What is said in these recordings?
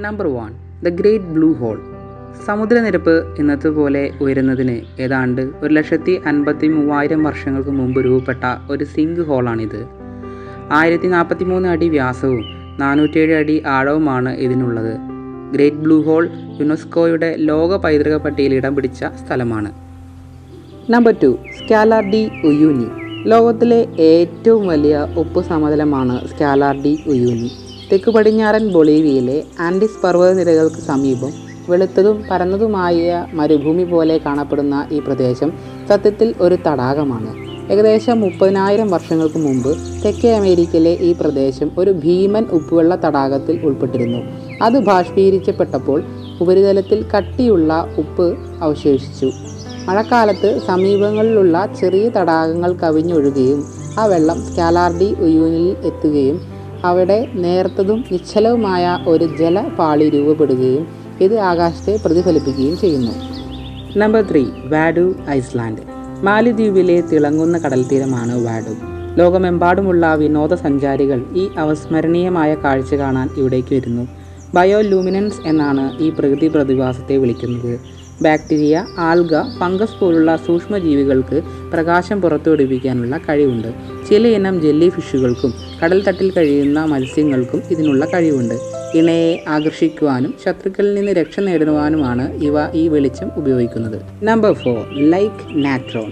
Number one the great blue hole സമുദ്രനിരപ്പ് ഇന്നത്തെ പോലെ ഉയരുന്നതിന് ഏതാണ്ട് ഒരു ലക്ഷത്തി അൻപത്തി മൂവായിരം വർഷങ്ങൾക്ക് മുമ്പ് രൂപപ്പെട്ട ഒരു സിങ്ക് ഹോളാണിത് ആയിരത്തി നാൽപ്പത്തി മൂന്ന് അടി വ്യാസവും നാനൂറ്റേഴ് അടി ആഴവുമാണ് ഇതിനുള്ളത്. ഗ്രേറ്റ് ബ്ലൂ ഹോൾ യുനെസ്കോയുടെ ലോക പൈതൃക പട്ടികയിൽ ഇടം പിടിച്ച സ്ഥലമാണ്. Number two Salar de Uyuni ലോകത്തിലെ ഏറ്റവും വലിയ ഉപ്പ് സമതലമാണ് സ്കാലാർ ഡി ഉയൂനി തെക്ക് പടിഞ്ഞാറൻ ബൊളീവിയയിലെ ആൻഡിസ് പർവതനിരകൾക്ക് സമീപം വെളുത്തതും പരന്നതുമായ മരുഭൂമി പോലെ കാണപ്പെടുന്ന ഈ പ്രദേശം സത്യത്തിൽ ഒരു തടാകമാണ്. ഏകദേശം മുപ്പതിനായിരം വർഷങ്ങൾക്ക് മുമ്പ് തെക്കേ അമേരിക്കയിലെ ഈ പ്രദേശം ഒരു ഭീമൻ ഉപ്പുവെള്ള തടാകത്തിൽ ഉൾപ്പെട്ടിരുന്നു. അത് ബാഷ്പീകരിച്ചപ്പെട്ടപ്പോൾ ഉപരിതലത്തിൽ കട്ടിയുള്ള ഉപ്പ് അവശേഷിച്ചു. മഴക്കാലത്ത് സമീപങ്ങളിലുള്ള ചെറിയ തടാകങ്ങൾ കവിഞ്ഞൊഴുകുകയും ആ വെള്ളം സ്കാലാർഡി ഉയൂനിൽ എത്തുകയും അവിടെ നേർത്തതും നിശ്ചലവുമായ ഒരു ജലപാളി രൂപപ്പെടുകയും ഇത് ആകാശത്തെ പ്രതിഫലിപ്പിക്കുകയും ചെയ്യുന്നു. Number three Vaadhoo island. മാലിദ്വീപിലെ തിളങ്ങുന്ന കടൽത്തീരമാണ് വാഡു. ലോകമെമ്പാടുമുള്ള വിനോദസഞ്ചാരികൾ ഈ അവസ്മരണീയമായ കാഴ്ച കാണാൻ ഇവിടേക്ക് വരുന്നു. ബയോലൂമിനൻസ് എന്നാണ് ഈ പ്രകൃതി പ്രതിഭാസത്തെ വിളിക്കുന്നത്. ബാക്ടീരിയ ആൽഗ ഫംഗസ് പോലുള്ള സൂക്ഷ്മജീവികൾക്ക് പ്രകാശം പുറത്തുവിടിപ്പിക്കാനുള്ള കഴിവുണ്ട്. ചിലയിനം ജെല്ലി ഫിഷുകൾക്കും കടൽത്തട്ടിൽ തട്ടിൽ കഴിയുന്ന മത്സ്യങ്ങൾക്കും ഇതിനുള്ള കഴിവുണ്ട്. ഇണയെ ആകർഷിക്കുവാനും ശത്രുക്കളിൽ നിന്ന് രക്ഷ നേടുവാനുമാണ് ഇവ ഈ വെളിച്ചം ഉപയോഗിക്കുന്നത്. നമ്പർ ഫോർ ലൈക്ക് നാട്രോൺ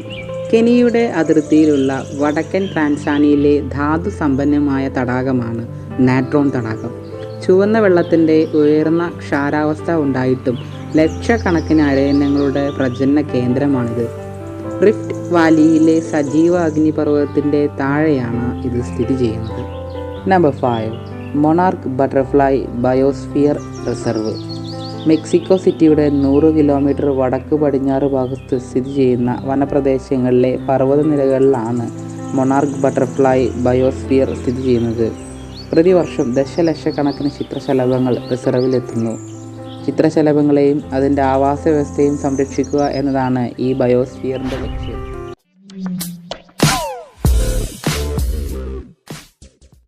കെനിയുടെ അതിർത്തിയിലുള്ള വടക്കൻ ട്രാൻസാനിയിലെ ധാതു സമ്പന്നമായ തടാകമാണ് നാട്രോൺ തടാകം. ചുവന്ന വെള്ളത്തിന്റെ ഉയർന്ന ക്ഷാരാവസ്ഥ ഉണ്ടായിട്ടും ലക്ഷക്കണക്കിന് അരയന്നങ്ങളുടെ പ്രജനന കേന്ദ്രമാണിത്. റിഫ്റ്റ് വാലിയിലെ സജീവ അഗ്നിപർവതത്തിന്റെ താഴെയാണ് ഇത് സ്ഥിതി ചെയ്യുന്നത്. Number five monarch butterfly biosphere reserve. Mexico സിറ്റിയുടെ നൂറ് കിലോമീറ്റർ വടക്ക് പടിഞ്ഞാറ് ഭാഗത്ത് സ്ഥിതി ചെയ്യുന്ന വനപ്രദേശങ്ങളിലെ പർവതനിരകളിലാണ് മൊണാർക്ക് ബട്ടർഫ്ലൈ ബയോസ്ഫിയർ സ്ഥിതി ചെയ്യുന്നത്. പ്രതിവർഷം ദശലക്ഷക്കണക്കിന് ചിത്രശലഭങ്ങൾ റിസർവിലെത്തുന്നു. ചിത്രശലഭങ്ങളെയും അതിന്റെ ആവാസ വ്യവസ്ഥയും സംരക്ഷിക്കുക എന്നതാണ് ഈ ബയോസ്ഫിയറിന്റെ ലക്ഷ്യം.